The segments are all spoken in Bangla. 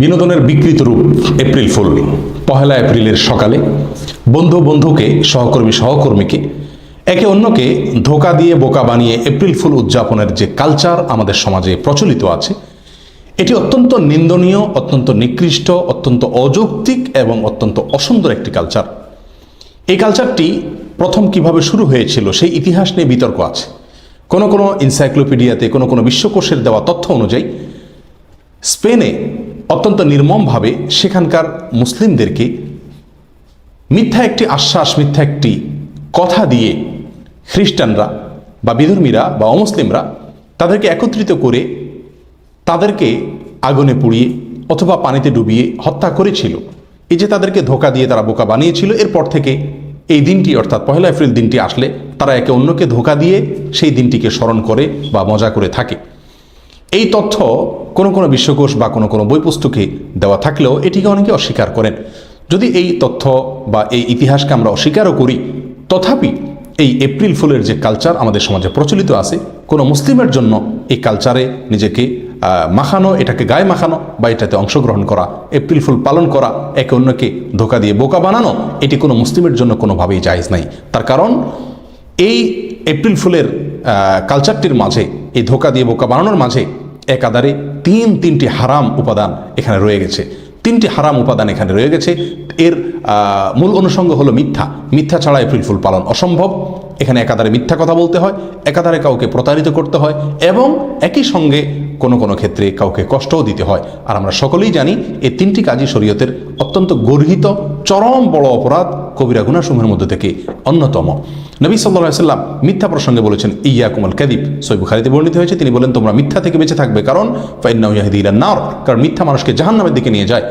বিনোদনের বিকৃত রূপ এপ্রিল ফুল পহেলা এপ্রিলের সকালে বন্ধু বন্ধুকে, সহকর্মী সহকর্মীকে, একে অন্যকে ধোকা দিয়ে বোকা বানিয়ে এপ্রিল ফুল উদযাপনের যে কালচার আমাদের সমাজে প্রচলিত আছে, এটি অত্যন্ত নিন্দনীয়, অত্যন্ত নিকৃষ্ট, অত্যন্ত অযৌক্তিক এবং অত্যন্ত অসুন্দর একটি কালচার। এই কালচারটি প্রথম কীভাবে শুরু হয়েছিল সেই ইতিহাস নিয়ে বিতর্ক আছে। কোনো কোনো ইনসাইক্লোপিডিয়াতে কোনো কোনো বিশ্বকোষের দেওয়া তথ্য অনুযায়ী স্পেনে অত্যন্ত নির্মমভাবে সেখানকার মুসলিমদেরকে মিথ্যা একটি আশ্বাস, মিথ্যা একটি কথা দিয়ে খ্রিস্টানরা বা বিধর্মীরা বা অমুসলিমরা তাদেরকে একত্রিত করে তাদেরকে আগুনে পুড়িয়ে অথবা পানিতে ডুবিয়ে হত্যা করেছিল। এই যে তাদেরকে ধোকা দিয়ে তারা বোকা বানিয়েছিল, এরপর থেকে এই দিনটি, অর্থাৎ পহেলা এপ্রিল দিনটি আসলে তারা একে অন্যকে ধোকা দিয়ে সেই দিনটিকে স্মরণ করে বা মজা করে থাকে। এই তথ্য কোনো কোনো বিশ্বকোষ বা কোনো কোনো বই পুস্তকে দেওয়া থাকলেও এটিকে অনেকে অস্বীকার করেন। যদি এই তথ্য বা এই ইতিহাসকে আমরা অস্বীকারও করি, তথাপি এই এপ্রিল ফুলের যে কালচার আমাদের সমাজে প্রচলিত আছে, কোনো মুসলিমের জন্য এই কালচারে নিজেকে মাখানো, এটাকে গায়ে মাখানো বা এটাতে অংশগ্রহণ করা, এপ্রিল ফুল পালন করা, একে অন্যকে ধোকা দিয়ে বোকা বানানো, এটি কোনো মুসলিমের জন্য কোনোভাবেই জায়জ নাই। তার কারণ, এই এপ্রিল ফুলের কালচারটির মাঝে, এই ধোকা দিয়ে বোকা বানানোর মাঝে একাধারে তিন, তিনটি হারাম উপাদান এখানে রয়ে গেছে। তিনটি হারাম উপাদান এখানে রয়ে গেছে। এর মূল অনুষঙ্গ হলো মিথ্যা। মিথ্যা ছাড়া এপ্রিল ফুল পালন অসম্ভব। এখানে একাধারে মিথ্যা কথা বলতে হয়, একাধারে কাউকে প্রতারিত করতে হয় এবং একই সঙ্গে কোনো কোনো ক্ষেত্রে কাউকে কষ্টও দিতে হয়। আর আমরা সকলেই জানি, এই তিনটি কাজই শরীয়তের অত্যন্ত গর্হিত চরম বড় অপরাধ কবিরা গুনাসমূহের মধ্যে থেকে অন্যতম। নবী সাল্লাহ সাল্লাম মিথ্যা প্রসঙ্গে বলেছেন ইয়া কুমল কাদিব সৈব খালিতে বর্ণিত হয়েছে, তিনি বলেন, তোমরা মিথ্যা থেকে বেঁচে থাকবে। কারণ ফাইন্না ইয়াহিদি ইলান নার, কারণ মিথ্যা মানুষকে জাহান্নামের দিকে নিয়ে যায়।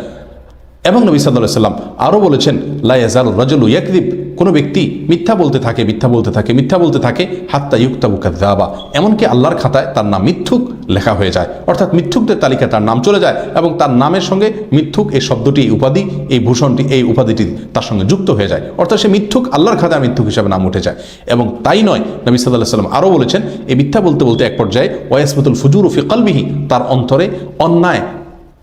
এবং নবী সাল্লাহ সাল্লাম আরও বলেছেন লাইয়াজাল রাজুল ইয়াকদিব কোনো ব্যক্তি মিথ্যা বলতে থাকে, মিথ্যা বলতে থাকে, মিথ্যা বলতে থাকে, হাত্তা ইউক্তাবু কাদ্দাবা এমনকি আল্লাহর খাতায় তার নাম মিথ্যুক লেখা হয়ে যায়। অর্থাৎ মিথ্যুকদের তালিকায় তার নাম চলে যায় এবং তার নামের সঙ্গে মিথ্যুক এই শব্দটি, এই উপাধি, এই ভূষণটি, এই উপাধিটি তার সঙ্গে যুক্ত হয়ে যায়। অর্থাৎ সে মিথ্যুক আল্লাহর খাতায় মিথ্যুক হিসাবে নাম উঠে যায়। এবং তাই নয়, নবী সাল্লাহ সাল্লাম আরও বলেছেন, এই মিথ্যা বলতে বলতে এক পর্যায়ে ওয়াসমতুল ফুজুর ফি কলবিহি, তার অন্তরে অন্যায়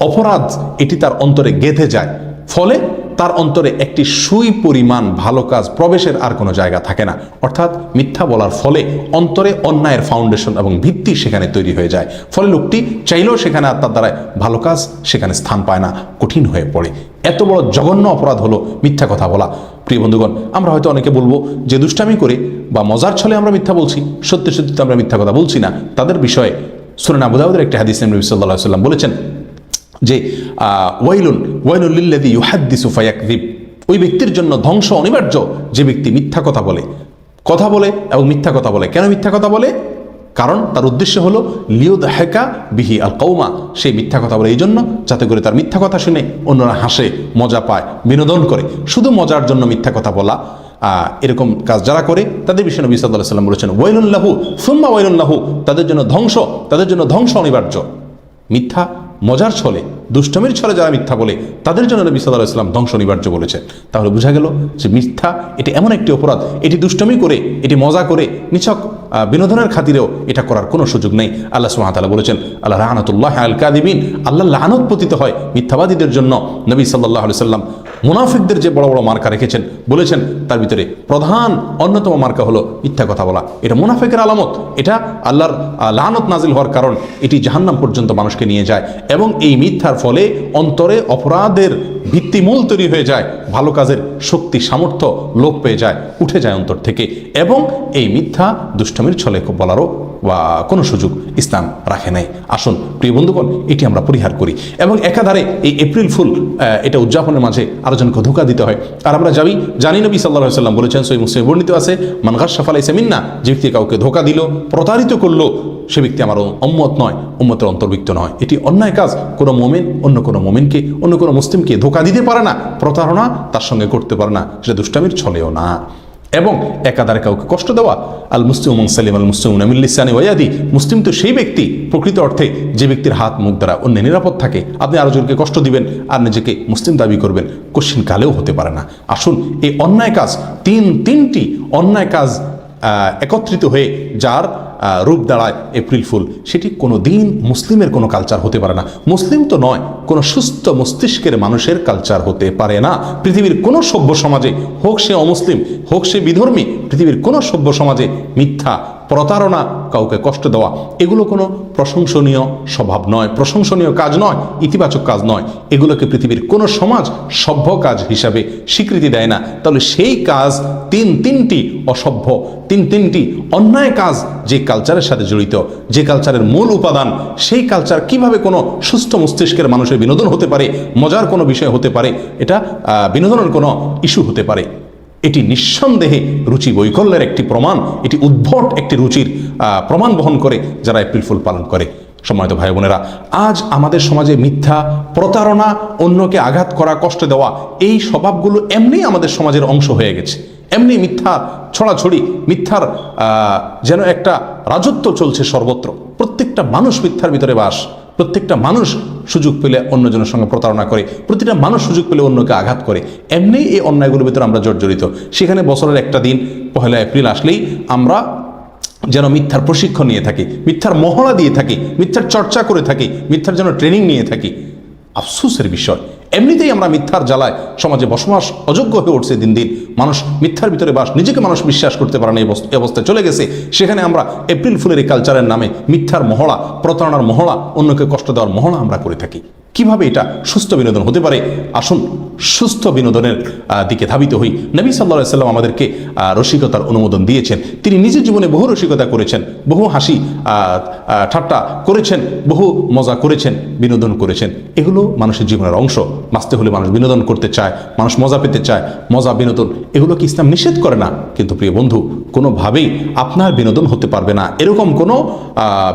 অপরাধ এটি তার অন্তরে গেঁথে যায়। ফলে তার অন্তরে একটি সুই পরিমাণ ভালো কাজ প্রবেশের আর কোনো জায়গা থাকে না। অর্থাৎ মিথ্যা বলার ফলে অন্তরে অন্যায়ের ফাউন্ডেশন এবং ভিত্তি সেখানে তৈরি হয়ে যায়। ফলে লোকটি চাইলেও সেখানে আর তার দ্বারায় ভালো কাজ সেখানে স্থান পায় না, কঠিন হয়ে পড়ে। এত বড় জঘন্য অপরাধ হলো মিথ্যা কথা বলা। প্রিয় বন্ধুগণ, আমরা হয়তো অনেকে বলব, যে দুষ্টামি করে বা মজার ছলে আমরা মিথ্যা বলছি, সত্যি সত্যি তো আমরা মিথ্যা কথা বলছি না। তাদের বিষয়ে সুরেন আবুদাউদের একটি হাদিস নবী সাল্লাহ সাল্লাম বলেছেন যে ওয়াইলুন ওয়াইলুন লিল্লাদি ইউহাদ্দিসু ফায়াকযিব। ওই ব্যক্তির জন্য ধ্বংস অনিবার্য যে ব্যক্তি মিথ্যা কথা বলে। কথা বলে এবং মিথ্যা কথা বলে। কেন মিথ্যা কথা বলে? কারণ তার উদ্দেশ্য হলো লিউদ হেকা বিহি আল কৌমা সেই মিথ্যা কথা বলে এই জন্য, যাতে করে তার মিথ্যা কথা শুনে অন্যরা হাসে, মজা পায়, বিনোদন করে। শুধু মজার জন্য মিথ্যা কথা বলা এরকম কাজ যারা করে, তাদের বিষয়ে নবী সাল্লাহ সাল্লাম বলেছেন ওয়াইলুল্লাহু সুম্মা ওয়াইলুল্লাহু তাদের জন্য ধ্বংস, তাদের জন্য ধ্বংস অনিবার্য। মিথ্যা মজার ছলে, দুষ্টমির ছলে যারা মিথ্যা বলে, তাদের জন্য নবী সাল্লাহ ইসলাম ধ্বংস অনিবার্য বলেছে তাহলে বোঝা গেল যে মিথ্যা, এটি এমন একটি অপরাধ, এটি দুষ্টমি করে, এটি মজা করে, নিছক বিনোদনের খাতিরেও এটা করার কোনো সুযোগ নেই। আল্লাহ সুহাতালা বলেছেন, আল্লাহ রাহানাতুল্লাহ আল কাদিবিন আল্লাহ লানত পতিত হয় মিথ্যাবাদীদের জন্য। নবী সাল্লাহ সাল্লাম মুনাফিকদের যে বড় বড় মার্কা রেখেছেন, বলেছেন, তার ভিতরে প্রধান, অন্যতম মার্কা হলো মিথ্যা কথা বলা। এটা মুনাফিকের আলামত। এটা আল্লাহর লানত নাজিল হওয়ার কারণ। এটি জাহান্নাম পর্যন্ত মানুষকে নিয়ে যায়। এবং এই মিথ্যার ফলে অন্তরে অপরাধের ভিত্তিমূল তৈরি হয়ে যায়, ভালো কাজের শক্তি, সামর্থ্য লোপ পেয়ে যায়, উঠে যায় অন্তর থেকে এবং এই মিথ্যা দুষ্টমির ছলে বলারও কোনো সুযোগ ইসলাম রাখে নাই। আসুন, প্রিয় বন্ধুগণ, এটি আমরা পরিহার করি। এবং একাধারে এই এপ্রিল ফুল এটা উদযাপনের মাঝে আরেকজনকে ধোকা দিতে হয়। আর আমরা যাবি, জানি নবী সাল্লাহ সাল্লাম বলেছেন সই মুসলিম বর্ণিত আছে মানঘাস সাফাল ইসেমিন্না যে ব্যক্তি কাউকে ধোকা দিল, প্রতারিত করল, সে ব্যক্তি আমার অম্মত নয়, উম্মতের অন্তর্ভুক্ত নয়। এটি অন্যায় কাজ। কোনো মোমেন অন্য কোনো মোমেনকে, অন্য কোনো মুসলিমকে ধোকা দিতে পারে না, প্রতারণা তার সঙ্গে করতে পারে না, সেটা দুষ্টামির ছলেও না। এবং একাধারে কাউকে কষ্ট দেওয়া, আল মুসলিম সালিম আল মুসলিম নামিল্লিসানি ওয়াদি মুসলিম তো সেই ব্যক্তি, প্রকৃত অর্থে যে ব্যক্তির হাত, মুখ দ্বারা অন্য নিরাপদ থাকে, আপনি আরও জনকে কষ্ট দিবেন আর নিজেকে মুসলিম দাবি করবেন, কোশ্চিন কালেও হতে পারে না। আসুন, এই অন্যায় কাজ, তিন, তিনটি অন্যায় কাজ একত্রিত হয়ে যার রূপ দাঁড়ায় এপ্রিল ফুল। সেটি কোনো দিন মুসলিমের কোনো কালচার হতে পারে না। মুসলিম তো নয়, কোনো সুস্থ মস্তিষ্কের মানুষের কালচার হতে পারে না। পৃথিবীর কোনো সভ্য সমাজে হোক সে অমুসলিম, হোক সে বিধর্মী, পৃথিবীর কোনো সভ্য সমাজে মিথ্যা প্রতারণা কাউকে কষ্ট দেওয়া, এগুলো কোনো প্রশংসনীয় স্বভাব নয়, প্রশংসনীয় কাজ নয়, ইতিবাচক কাজ নয়। এগুলোকে পৃথিবীর কোনো সমাজ সভ্য কাজ হিসাবে স্বীকৃতি দেয় না। তাহলে সেই কাজ তিন তিনটি অসভ্য, তিন তিনটি অন্যায় কাজ যে কালচারের সাথে জড়িত, যে কালচারের মূল উপাদান, সেই কালচার কীভাবে কোনো সুস্থ মস্তিষ্কের মানুষের বিনোদন হতে পারে, মজার কোনো বিষয় হতে পারে, এটা বিনোদনের কোনো ইস্যু হতে পারে। এটি নিঃসন্দেহে রুচি বৈকল্যের একটি প্রমাণ, এটি উদ্ভট একটি রুচির প্রমাণ বহন করে যারা এপ্রিল ফুল পালন করে। সম্মানিত ভাই বোনেরা আজ আমাদের সমাজে মিথ্যা, প্রতারণা, অন্যকে আঘাত করা, কষ্ট দেওয়া, এই স্বভাবগুলো এমনি আমাদের সমাজের অংশ হয়ে গেছে। এমনি মিথ্যা ছড়াছড়ি, মিথ্যার যেন একটা রাজত্ব চলছে সর্বত্র। প্রত্যেকটা মানুষ মিথ্যার ভিতরে বাস, প্রত্যেকটা মানুষ সুযোগ পেলে অন্যজনের সঙ্গে প্রতারণা করে, প্রতিটা মানুষ সুযোগ পেলে অন্যকে আঘাত করে এমনি এই অন্যায়গুলোর ভিতরে আমরা জর্জরিত। সেখানে বছরের একটা দিন, পহেলা এপ্রিল আসলেই আমরা যেন মিথ্যার প্রশিক্ষণ নিয়ে থাকি, মিথ্যার মহড়া দিয়ে থাকি, মিথ্যার চর্চা করে থাকি, মিথ্যার যেন ট্রেনিং নিয়ে থাকি। আফসোসের বিষয় এমনিতেই আমরা মিথ্যার জ্বালায় সমাজে বসবাস অযোগ্য হয়ে উঠছে দিন দিন। মানুষ মিথ্যার ভিতরে বাস, নিজেকে মানুষ বিশ্বাস করতে পারে না এই অবস্থায় চলে গেছে। সেখানে আমরা এপ্রিল ফুলের এই কালচারের নামে মিথ্যার মহড়া, প্রতারণার মহড়া, অন্যকে কষ্ট দেওয়ার মহড়া আমরা করে থাকি। কীভাবে এটা সুস্থ বিনোদন হতে পারে? আসুন, সুস্থ বিনোদনের দিকে ধাবিত হই। নবী সাল্লাহ সাল্লাম আমাদেরকে রসিকতার অনুমোদন দিয়েছেন। তিনি নিজের জীবনে বহু রসিকতা করেছেন, বহু হাসি ঠাট্টা করেছেন, বহু মজা করেছেন, বিনোদন করেছেন। এগুলো মানুষের জীবনের অংশ। বাঁচতে হলে মানুষ বিনোদন করতে চায়, মানুষ মজা পেতে চায়, মজা বিনোদন। এগুলো কি ইসলাম নিষেধ করে না? কিন্তু প্রিয় বন্ধু, কোনোভাবেই আপনার বিনোদন হতে পারবে না। এরকম কোনো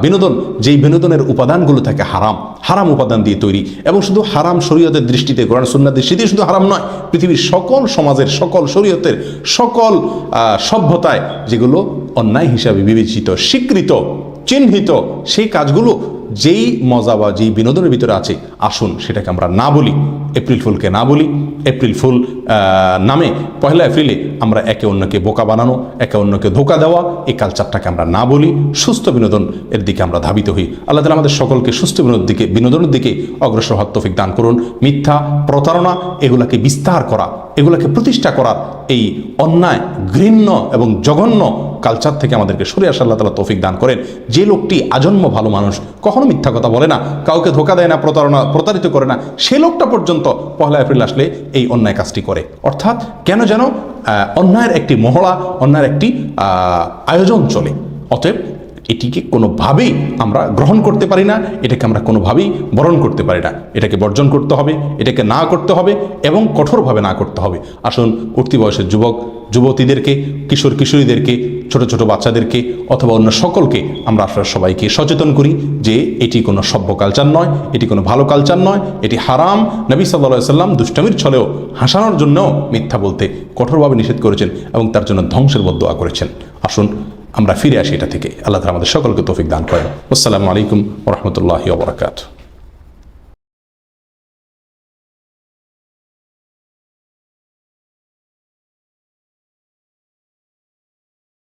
বিনোদন, যেই বিনোদনের উপাদানগুলো থাকে হারাম। হারাম উপাদান দিয়ে তৈরি এবং শুধু হারাম শরীয়তের দৃষ্টিতে, কোরআন সুন্নার দৃষ্টিতে শুধু হারাম নয়, পৃথিবীর সকল সমাজের, সকল শরীয়তের, সকল সভ্যতায় যেগুলো অন্যায় হিসাবে বিবেচিত, স্বীকৃত, চিহ্নিত, সেই কাজগুলো যেই মজা বা যেই বিনোদনের ভিতরে আছে, আসুন সেটাকে আমরা না বলি। এপ্রিল ফুলকে না বলি এপ্রিল ফুল নামে পয়লা এপ্রিলে আমরা একে অন্যকে বোকা বানানো, একে অন্যকে ধোকা দেওয়া, এই কালচারটাকে আমরা না বলি, সুস্থ বিনোদন এর দিকে আমরা ধাবিত হই। আল্লাহ তালা আমাদের সকলকে সুস্থ বিনোদনের দিকে বিনোদনের দিকে অগ্রসর হওয়ার তৌফিক দান করুন। মিথ্যা, প্রতারণা, এগুলাকে বিস্তার করা এগুলাকে প্রতিষ্ঠা করার এই অন্যায়, ঘৃণ্য এবং জঘন্য কালচার থেকে আমাদেরকে সরে আসা আল্লাহ তালা তৌফিক দান করেন। যে লোকটি আজন্ম ভালো মানুষ, কখনো মিথ্যা কথা বলে না, কাউকে ধোকা দেয় না, প্রতারণা, প্রতারিত করে না, সে লোকটা পর্যন্ত পহেলা এপ্রিল আসলে এই অন্যায় কাজটি করে। অর্থাৎ কেন যেন অন্যায়ের একটি মহড়া, অন্যায়ের একটি আয়োজন চলে। অতএব এটিকে কোনোভাবেই আমরা গ্রহণ করতে পারি না, এটাকে আমরা কোনোভাবেই বরণ করতে পারি না। এটাকে বর্জন করতে হবে, এটাকে না করতে হবে এবং কঠোরভাবে না করতে হবে। আসুন উঠতি বয়সের যুবক, যুবতীদেরকে, কিশোর কিশোরীদেরকে, ছোট ছোট বাচ্চাদেরকে অথবা অন্য সকলকে আমরা আসলে সবাইকে সচেতন করি যে এটি কোনো সভ্য কালচার নয়, এটি কোনো ভালো কালচার নয়, এটি হারাম। নবী সাল্লাহ সাল্লাম দুষ্টামির ছলেও হাসানোর জন্য মিথ্যা বলতে কঠোরভাবে নিষেধ করেছেন এবং তার জন্য ধ্বংসের বদোয়া করেছেন। আসুন আমরা ফিরে আসি এটা থেকে। আল্লাহ আমাদের সকলকে তৌফিক দান করেন। আসসালামু আলাইকুম রহমতুল্লাহ ওবরাকাত